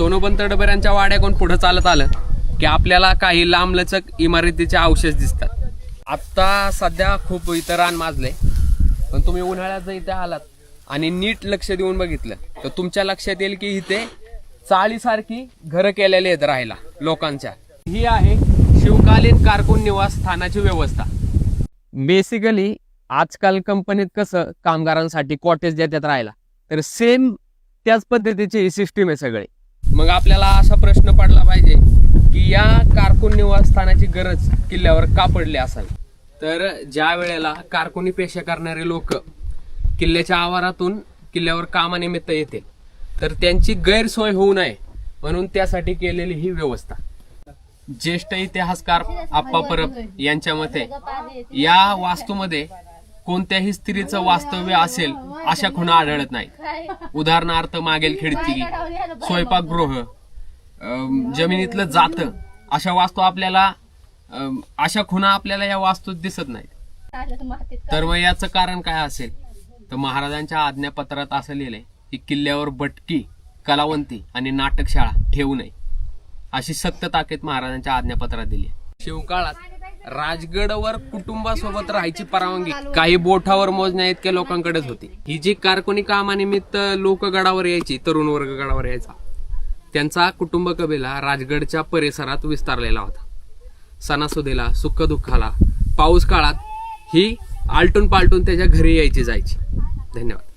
सोनोपंत डबऱ्यांच्या वाड्याकडून पुढे चालत आलं की आपल्याला काही लांबलचक इमारतीचे अवशेष दिसतात. आत्ता सध्या खूप इथं रान माजले पण तुम्ही उन्हाळ्यात जर इथे आलात आणि नीट लक्ष देऊन बघितलं तर तुमच्या लक्षात येईल की इथे चाळीसारखी घरं केलेली आहेत राहायला लोकांच्या. ही आहे शिवकालीन कारकून निवास स्थानाची व्यवस्था. बेसिकली आजकाल कंपनीत कसं कामगारांसाठी कॉटेज देतात राहायला. तर सेम त्याच पद्धतीची ही सिस्टीम आहे सगळे. मग आपल्याला असा प्रश्न पडला पाहिजे की या कारकून निवासस्थानाची गरज किल्ल्यावर का पडली असावी? तर ज्या वेळेला कारकुनी पेशा करणारे लोक किल्ल्याच्या आवारातून किल्ल्यावर कामानिमित्त येतील तर त्यांची गैरसोय होऊ नये म्हणून त्यासाठी केलेली ही व्यवस्था. ज्येष्ठ इतिहासकार आप्पा परब यांच्या मते या वास्तूमध्ये कोणत्याही स्त्रीचं वास्तव्य असेल अशा खुणा आढळत नाहीत. उदाहरणार्थ मागेल खिडकी स्वयंपाकगृह जमिनीतलं जातं अशा वास्तू आपल्याला अशा खुणा आपल्याला या वास्तूत दिसत नाहीत. तर मग याचं कारण काय असेल? तर महाराजांच्या आज्ञापत्रात असं लिहिलंय की किल्ल्यावर बटकी कलावंती आणि नाटकशाळा ठेवू नये. अशी सक्त ताकीद महाराजांच्या आज्ञापत्रात दिली शिवकाळात राजगडवर कुटुंबासोबत राहायची परवानगी. काही बोठावर मोजण्या इतक्या लोकांकडेच होती. ही जी कारकुनी कामानिमित्त लोक गडावर यायची तरुण वर्ग गडावर यायचा त्यांचा कुटुंब कबिला राजगडच्या परिसरात विस्तारलेला होता. सणासुदीला सुखदुःखाला पाऊस काळात ही आलटून पालटून त्याच्या घरी यायची जायची. धन्यवाद.